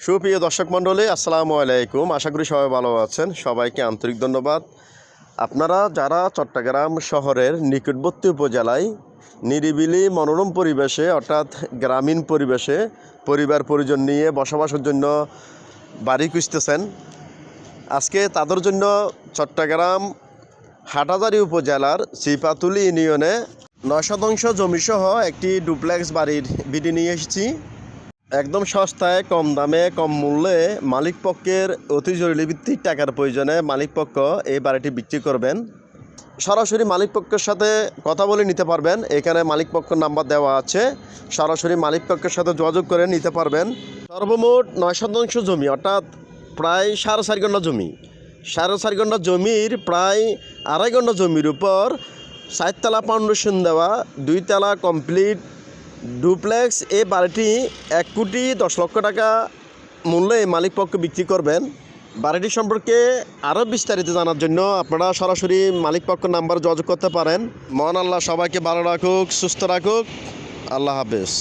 সুপ্রিয় দর্শক মণ্ডলী, আসসালামু আলাইকুম। আশা করি সবাই ভালো আছেন। সবাইকে আন্তরিক ধন্যবাদ। আপনারা যারা চট্টগ্রাম শহরের নিকটবর্তী উপজেলায় নিরিবিলি মনোরম পরিবেশে, অর্থাৎ গ্রামীণ পরিবেশে পরিবার পরিজন নিয়ে বসবাসের জন্য বাড়ি খুঁজতেছেন, আজকে তাদের জন্য চট্টগ্রাম হাটাজারি উপজেলার শ্রীপাতুলি ইউনিয়নে নয় শতাংশ জমিসহ একটি ডুপ্লেক্স বাড়ির বিডি নিয়ে এসেছি। একদম সস্তায়, কম দামে, কম মূল্যে মালিক পক্ষের অতি জরুরি ভিত্তিক টাকার প্রয়োজনে মালিক পক্ষ এই বাড়িটি বিক্রি করবেন। সরাসরি মালিক পক্ষের সাথে কথা বলে নিতে পারবেন। এখানে মালিক পক্ষের নাম্বার দেওয়া আছে। সরাসরি মালিক পক্ষের সাথে যোগাযোগ করে নিতে পারবেন। সর্বমোট নয় শতাংশ জমি, অর্থাৎ প্রায় সাড়ে চার ঘণ্টা জমি। সাড়ে চার ঘণ্টা জমির প্রায় আড়াই ঘণ্টা জমির উপর চারতলা ফাউন্ডেশন দেওয়া দুই দুইতলা কমপ্লিট ডুপ্লেক্স এই বাড়িটি এক কোটি দশ লক্ষ টাকা মূল্যে মালিকপক্ষ মালিক পক্ষ বিক্রি করবেন। বাড়িটি সম্পর্কে আরও বিস্তারিত জানার জন্য আপনারা সরাসরি মালিক পক্ষ নাম্বার যোগাযোগ করতে পারেন। মহান আল্লাহ সবাইকে ভালো রাখুক, সুস্থ রাখুক। আল্লাহ হাফেজ।